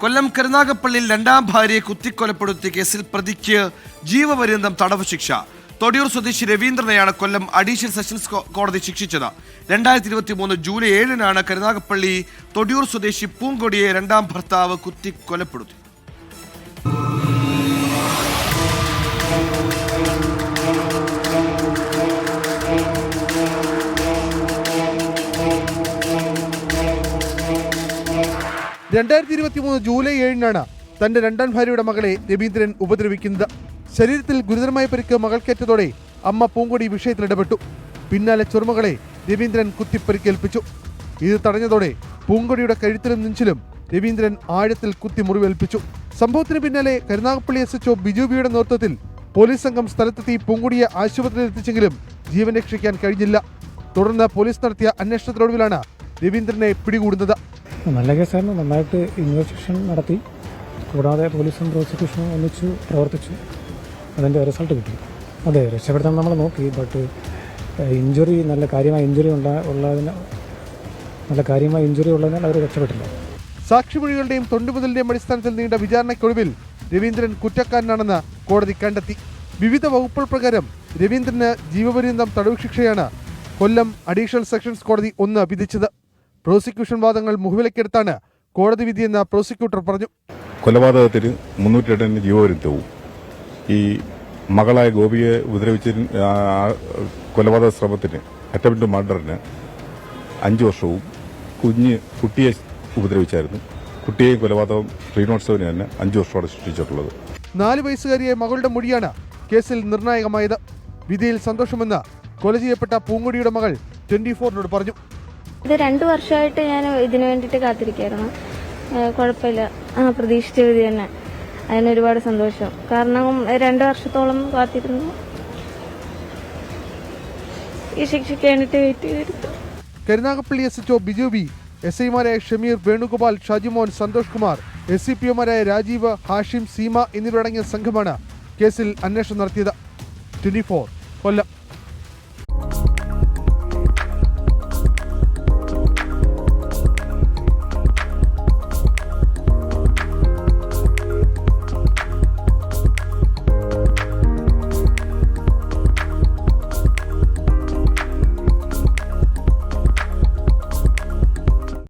കൊല്ലം കരുനാഗപ്പള്ളിയിൽ രണ്ടാം ഭാര്യയെ കുത്തിക്കൊലപ്പെടുത്തിയ കേസിൽ പ്രതിക്ക് ജീവപര്യന്തം തടവ് ശിക്ഷ. തൊടിയൂർ സ്വദേശി രവീന്ദ്രനെയാണ് കൊല്ലം അഡീഷണൽ സെഷൻസ് കോടതി ശിക്ഷിച്ചത്. രണ്ടായിരത്തി ഇരുപത്തി മൂന്ന് ജൂലൈ ഏഴിനാണ് കരുനാഗപ്പള്ളി തൊടിയൂർ സ്വദേശി പൂങ്കൊടിയെ രണ്ടാം ഭർത്താവ് കുത്തിക്കൊലപ്പെടുത്തി രണ്ടായിരത്തി ഇരുപത്തി മൂന്ന് ജൂലൈ ഏഴിനാണ് തന്റെ രണ്ടാം ഭാര്യയുടെ മകളെ രവീന്ദ്രൻ ഉപദ്രവിക്കുന്നത്. ശരീരത്തിൽ ഗുരുതരമായ പരിക്ക് മകൾക്കേറ്റതോടെ അമ്മ പൂങ്കൊടി വിഷയത്തിൽ ഇടപെട്ടു. പിന്നാലെ ചെറുമകളെ രവീന്ദ്രൻ കുത്തിപ്പരിക്കേൽപ്പിച്ചു. ഇത് തടഞ്ഞതോടെ പൂങ്കൊടിയുടെ കഴുത്തിലും നെഞ്ചിലും രവീന്ദ്രൻ ആഴത്തിൽ കുത്തി മുറിവേൽപ്പിച്ചു. സംഭവത്തിന് പിന്നാലെ കരുനാഗപ്പള്ളി എസ് എച്ച്ഒ ബിജു ബിയുടെ നേതൃത്വത്തിൽ പോലീസ് സംഘം സ്ഥലത്തെത്തി പൂങ്കുടിയെ ആശുപത്രിയിൽ എത്തിച്ചെങ്കിലും ജീവൻ രക്ഷിക്കാൻ കഴിഞ്ഞില്ല. തുടർന്ന് പോലീസ് നടത്തിയ അന്വേഷണത്തിനൊടുവിലാണ് രവീന്ദ്രനെ പിടികൂടുന്നത്. നല്ല കേസായിരുന്നു. നന്നായിട്ട് ഇൻവെസ്റ്റിഗേഷൻ നടത്തി. കൂടാതെ പോലീസും പ്രോസിക്യൂഷനും ഒന്നിച്ചു പ്രവർത്തിച്ചു. അതിന്റെ റിസൾട്ട് കിട്ടി. അതെ രക്ഷപ്പെടുത്താൻ നമ്മൾ നോക്കി ബട്ട് ഇഞ്ചുറി നല്ല കാര്യമായ ഇഞ്ചുറി ഉണ്ടാ ഉള്ളതിന് നല്ല കാര്യമായ ഇഞ്ചുറി ഉള്ളതിനാൽ അവർ രക്ഷപ്പെട്ടില്ല. സാക്ഷിമൊഴികളുടെയും തൊണ്ടുമുതലിന്റെയും അടിസ്ഥാനത്തിൽ നീണ്ട വിചാരണയ്ക്കൊടുവിൽ രവീന്ദ്രൻ കുറ്റക്കാരനാണെന്ന് കോടതി കണ്ടെത്തി. വിവിധ വകുപ്പുകൾ പ്രകാരം രവീന്ദ്രന് ജീവപര്യന്തം തടവ് ശിക്ഷയാണ് കൊല്ലം അഡീഷണൽ സെഷൻസ് കോടതി ഒന്ന് വിധിച്ചത്. പ്രോസിക്യൂഷൻ വാദങ്ങൾ മുഖവിലക്കെടുത്താണ് കോടതി വിധിയെന്ന് പ്രോസിക്യൂട്ടർ പറഞ്ഞു. കൊലപാതകത്തിന് മുന്നൂറ്റി എട്ടിന് ജീവപര്യന്തവും. ഈ മകളായ ഗോപിയെ ഉപദ്രവിച്ച കൊലപാതക ശ്രമത്തിന് അറ്റംപ്റ്റ് മർഡറിന് അഞ്ച് വർഷവും കുഞ്ഞ് കുട്ടിയെ ഉപദ്രവിച്ചായിരുന്നു. കുട്ടിയെ കൊലപാതകം ശ്രീനോത്സവന് തന്നെ അഞ്ചു വർഷമാണ് ശിക്ഷിച്ചിട്ടുള്ളത് നാല് വയസ്സുകാരിയെ മകളുടെ മൊഴിയാണ് കേസിൽ നിർണായകമായത്. വിധിയിൽ സന്തോഷമെന്ന് കൊല ചെയ്യപ്പെട്ട പൂങ്കൊടിയുടെ മകൾ ട്വന്റി ഫോറിനോട് പറഞ്ഞു. ഇത് രണ്ടു വർഷമായിട്ട് ഞാൻ ഇതിനു വേണ്ടിയിട്ട് കാത്തിരിക്കായിരുന്നു. കുഴപ്പമില്ല. ആ പ്രതീക്ഷിച്ച വിധി തന്നെ. അതിന് ഒരുപാട് സന്തോഷം. കാരണം രണ്ടു വർഷത്തോളം കാത്തിരുന്നു. ഈ ശിക്ഷയ്ക്ക് വേണ്ടിയിട്ട് വെയിറ്റ് ചെയ്തിരുന്നു. Karunagappally S HO Biju B S ഐമാരായ Shameer Venugopal Shajimon Santhosh Kumar S C P ഒമാരായ Rajeev Hashim Seema എന്നിവരടങ്ങിയ സംഘമാണ് കേസിൽ അന്വേഷണം നടത്തിയത്. Twenty four Kollam.